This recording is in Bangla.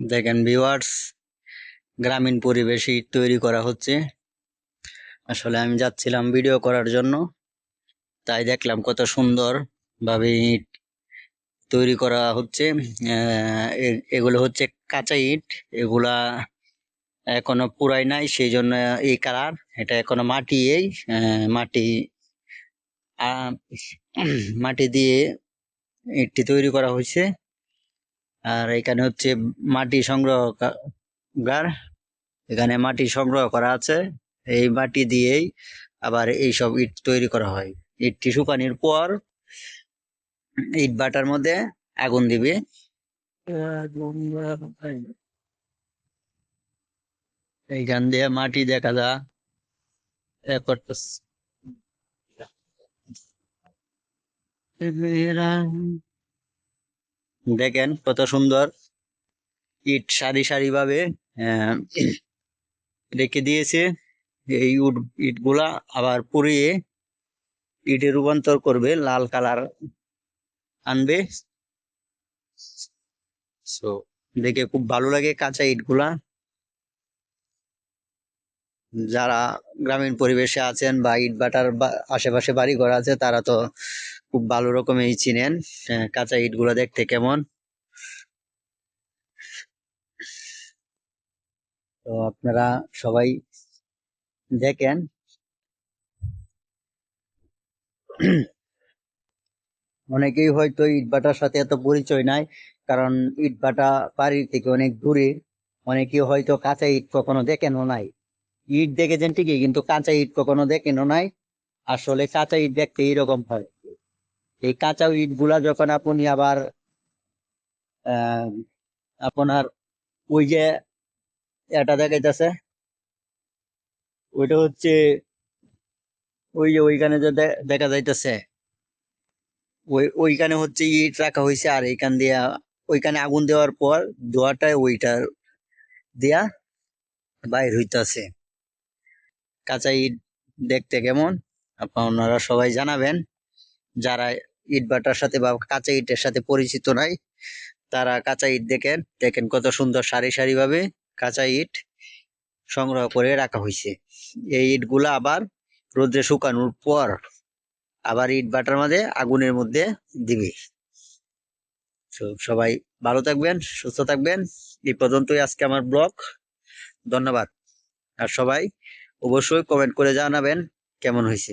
দেখেন ভিউয়ার্স গ্রামীণ পরিবেশে ইট তৈরি করা হচ্ছে। আসলে আমি যাচ্ছিলাম ভিডিও করার জন্য, তাই দেখলাম কত সুন্দর ভাবে ইট তৈরি করা হচ্ছে। এগুলো হচ্ছে কাঁচা ইট, এগুলা এখনও পুরাই নাই সেই জন্য এই কালার, এটা এখনও মাটি এই মাটি মাটি দিয়ে ইটটি তৈরি করা হয়েছে। আর এখানে হচ্ছে মাটি সংগ্রহ গার। এখানে মাটি সংগ্রহ করা আছে। এই মাটি দিয়েই আবার এই সব ইট তৈরি করা হয়। ইটটি শুকানির পর ইট বাটার মধ্যে আগুন দিবে। এইখান দিয়ে মাটি দেখা যা। এ করতেছে। দেখেন কত সুন্দর ইট সারি সারি ভাবে রেখে দিয়েছে। এই উড ইটগুলা আবার পুড়িয়ে ইটে রূপান্তর করবে, লাল কালার আনবে। সো দেখে খুব ভালো লাগে কাঁচা ইটগুলা যারা গ্রামীণ পরিবেশে আছেন বা ইট বাটার আশেপাশে বাড়ি ঘর আছে, তারা তো খুব ভালো রকমেই চিনেন। আহ, কাঁচা ইটগুলা দেখতে কেমন? তো আপনারা সবাই দেখেন। অনেকেই হয়তো ইটভাটার সাথে এত পরিচয় নাই কারণ ইটভাটা বাড়ির থেকে অনেক দূরে। অনেকেই হয়তো কাঁচা ইট কখনো দেখেনও নাই। ইট দেখেছেন ঠিকই কিন্তু কাঁচা ইট কখনো দেখেনও নাই। আসলে কাঁচা ইট দেখতে এইরকম হয়। এই কাঁচা ইটগুলা যখন আপনি আবার আপনার ওই যে এটা দেখাইতেছে, ওইটা হচ্ছে ওই যে ওইখানে যে দেখা যাইতেছে, ওই ওইখানে হচ্ছে ইট রাখা হয়েছে আর এইখান দিয়া, ওইখানে আগুন দেওয়ার পর ধোয়াটা ওইটার দিয়া বাইর হইতাছে। কাঁচা ইট দেখতে কেমন? আপনারা সবাই জানাবেন। যারা ইট ভাটার সাথে বা কাঁচা ইটের সাথে পরিচিত নাই, তারা কাঁচা ইট দেখেন। দেখেন কত সুন্দর সারি সারি ভাবে কাঁচা ইট সংগ্রহ করে রাখা হয়েছে এই ইটগুলা আবার রোদ্রে শুকানোর পর আবার ইট ভাটার মাঝে আগুনের মধ্যে দিবে। সবাই ভালো থাকবেন, সুস্থ থাকবেন। এই পর্যন্তই আজকে আমার ব্লগ। ধন্যবাদ। আর সবাই অবশ্যই কমেন্ট করে জানাবেন কেমন হয়েছে